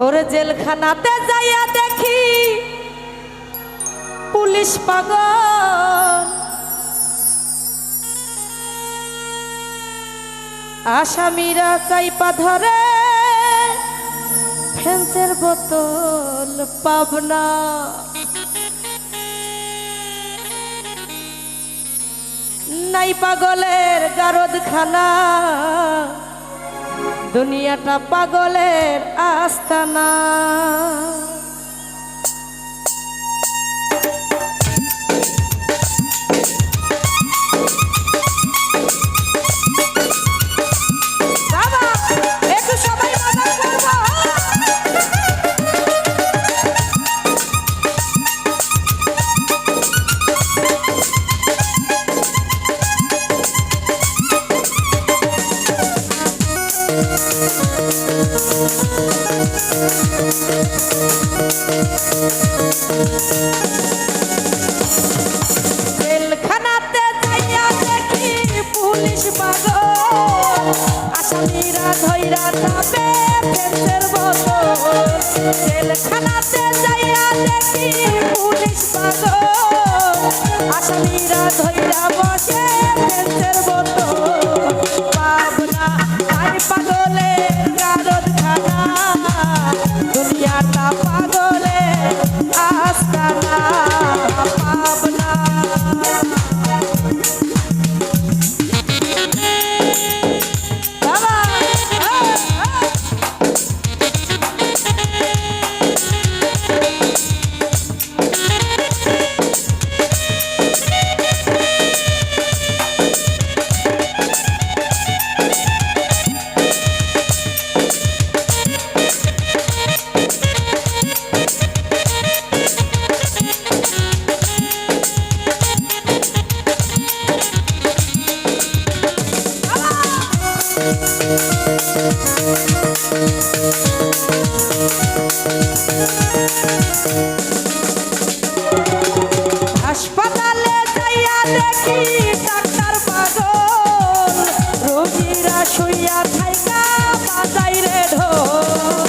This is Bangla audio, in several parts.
ওরে জেলখানাতে যাইয়া দেখি পুলিশ পাগল। আসামিরা চাইপা ধরে ফেন্সের বোতল পাবনা। নাই পাগলের গারদখানা। দুনিয়াটা পাগলের আস্তানা। জেলখানাতে যাইয়া দেখি পুলিশ পাগল আসামিরা ধইরা যাবে ফেন্সের বোতল জেলখানাতে যাইয়া দেখি পুলিশ পাগল আসামিরা ধইরা হাসপাতালে যাইয়া দেখি ডাক্তার পাগল। রোগীরা শুইয়া থাইকা বাজাই রে ঢোল।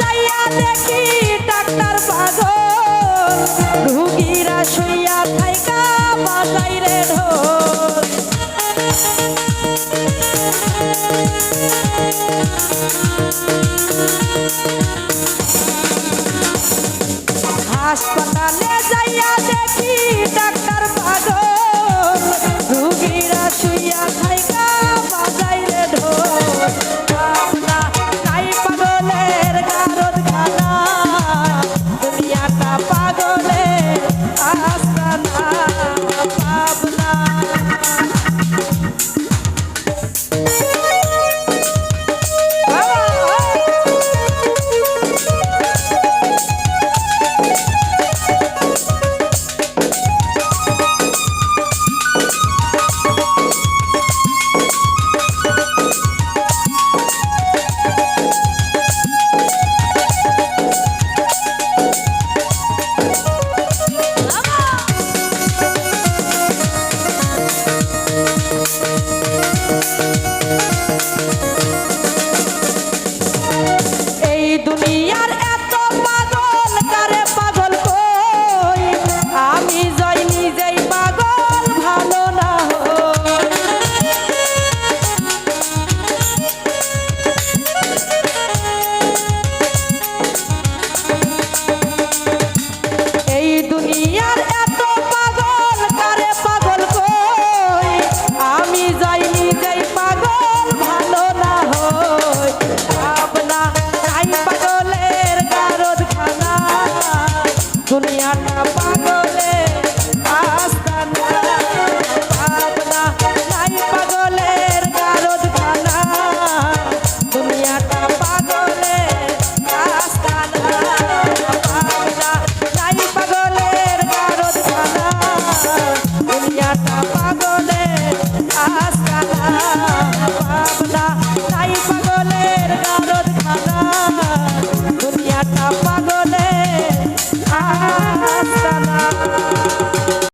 যাইয়া দেখি ডাক্তার পাগল রুগীরা শুইয়া